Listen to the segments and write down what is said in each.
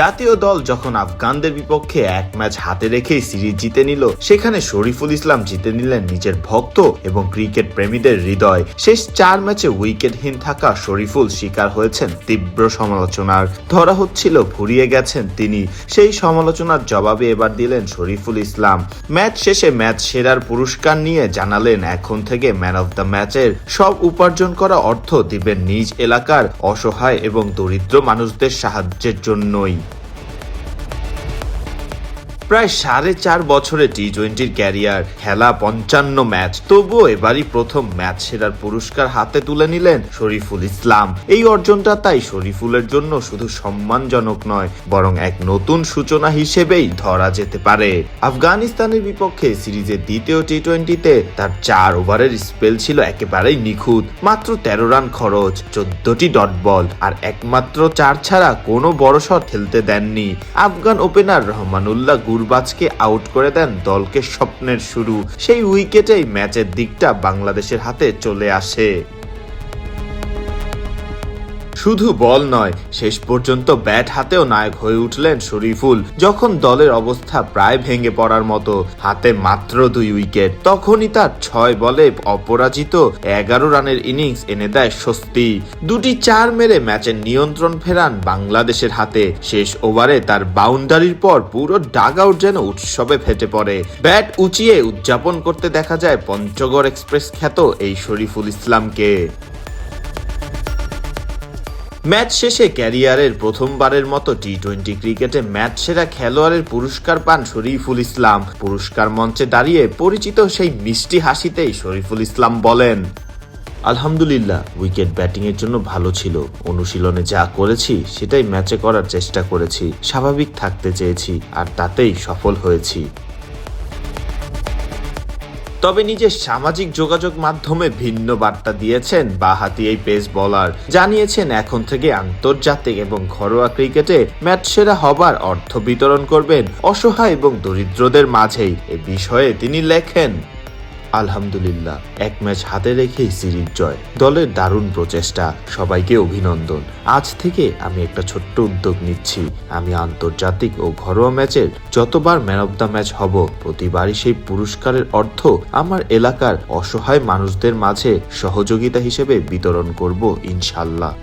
জাতীয় দল যখন আফগানদের বিপক্ষে এক ম্যাচ হাতে রেখেই সিরিজ জিতে নিল, সেখানে শরীফুল ইসলাম জিতে নিলেন নিজের ভক্ত এবং ক্রিকেট প্রেমীদের হৃদয়। শেষ চার ম্যাচে উইকেটহীন থাকা শরীফুল শিকার হয়েছেন তীব্র সমালোচনার। ধরা হচ্ছিল ফুরিয়ে গেছেন তিনি। সেই সমালোচনার জবাবে এবার দিলেন শরীফুল ইসলাম। ম্যাচ শেষে ম্যাচ সেরার পুরস্কার নিয়ে জানালেন, এখন থেকে ম্যান অফ দ্য ম্যাচের সব উপার্জন করা অর্থ দিবেন নিজ এলাকার অসহায় এবং দরিদ্র মানুষদের সাহায্যের জন্যই। প্রায় সাড়ে চার বছরে টি টোয়েন্টির ক্যারিয়ার, খেলা পঞ্চান্ন ম্যাচ। তবুও এবারই প্রথম ম্যাচ সেরার পুরস্কার হাতে তুলে নিলেন শরীফুল ইসলাম। এই অর্জনটা তাই শরীফুলের জন্য শুধু সম্মানজনক নয়, বরং এক নতুন সূচনা হিসেবেই ধরা যেতে পারে। আফগানিস্তানের বিপক্ষে সিরিজের দ্বিতীয় টি টোয়েন্টিতে তার চার ওভারের স্পেল ছিল একেবারেই নিখুঁত। মাত্র তেরো রান খরচ, চোদ্দটি ডট বল, আর একমাত্র চার ছাড়া কোনো বড় শট খেলতে দেননি। আফগান ওপেনার রহমানুল্লাহ গুরবাজকে আউট করে দেন দলকে স্বপ্নের শুরু। সেই উইকেটেই ম্যাচের দিকটা বাংলাদেশের হাতে চলে আসে। শুধু বল নয়, শেষ পর্যন্ত ব্যাট হাতেও নায়ক হয়ে উঠলেন শরীফুল, যখন দলের অবস্থা প্রায় ভেঙে পড়ার মতো। হাতে মাত্র দুই উইকেট, তখনই তার ছয় বলে অপরাজিত এগারো রানের ইনিংস এনে দেয় স্বস্তি। দুটি চার মেরে ম্যাচের নিয়ন্ত্রণ ফেরান বাংলাদেশের হাতে। শেষ ওভারে তার বাউন্ডারির পর পুরো ডাগ আউট যেন উৎসবে ফেটে পড়ে। ব্যাট উঁচিয়ে উদযাপন করতে দেখা যায় পঞ্চগড় এক্সপ্রেস খ্যাত এই শরীফুল ইসলামকে। ম্যাচ শেষে ক্যারিয়ারের প্রথমবারের মতো টি টোয়েন্টি ক্রিকেটে ম্যাচ সেরা খেলোয়াড়ের পুরস্কার পান শরীফুল ইসলাম। পুরস্কার মঞ্চে দাঁড়িয়ে পরিচিত সেই মিষ্টি হাসিতেই শরীফুল ইসলাম বলেন, আলহামদুলিল্লাহ, উইকেট ব্যাটিংয়ের জন্য ভালো ছিল। অনুশীলনে যা করেছি, সেটাই ম্যাচে করার চেষ্টা করেছি। স্বাভাবিক থাকতে চেয়েছি, আর তাতেই সফল হয়েছি। তবে নিজের সামাজিক যোগাযোগ মাধ্যমে ভিন্ন বার্তা দিয়েছেন বাহাতি এই পেস বলার জানিয়েছেন, এখন থেকে আন্তর্জাতিক এবং ঘরোয়া ক্রিকেটে ম্যাচ সেরা হবার অর্থ বিতরণ করবেন অসহায় এবং দরিদ্রদের মাঝেই। এ বিষয়ে তিনি লেখেন আলহামদুলিল্লাহ, এক ম্যাচ হাতে রেখেই সিরিজ জয়। দলের দারুণ প্রচেষ্টা, সবাইকে অভিনন্দন। আজ থেকে আমি একটা ছোট্ট উদ্যোগ নিচ্ছি। আমি আন্তর্জাতিক ও ঘরোয়া ম্যাচের যতবার ম্যান অব দ্য ম্যাচ হব, প্রতিবারই সেই পুরস্কারের অর্থ আমার এলাকার অসহায় মানুষদের মাঝে সহযোগিতা হিসেবে বিতরণ করব ইনশাল্লাহ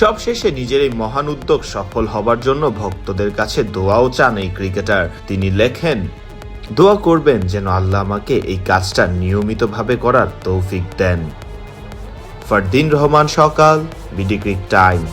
সবশেষে নিজের এই মহান উদ্যোগ সফল হবার জন্য ভক্তদের কাছে দোয়াও চান এই ক্রিকেটার। তিনি লেখেন দোয়া করবেন যেন আল্লাহ আমাকে এই কাজটা নিয়মিতভাবে করার তৌফিক দেন। ফারদিন রহমান সকাল বিডি টাইম।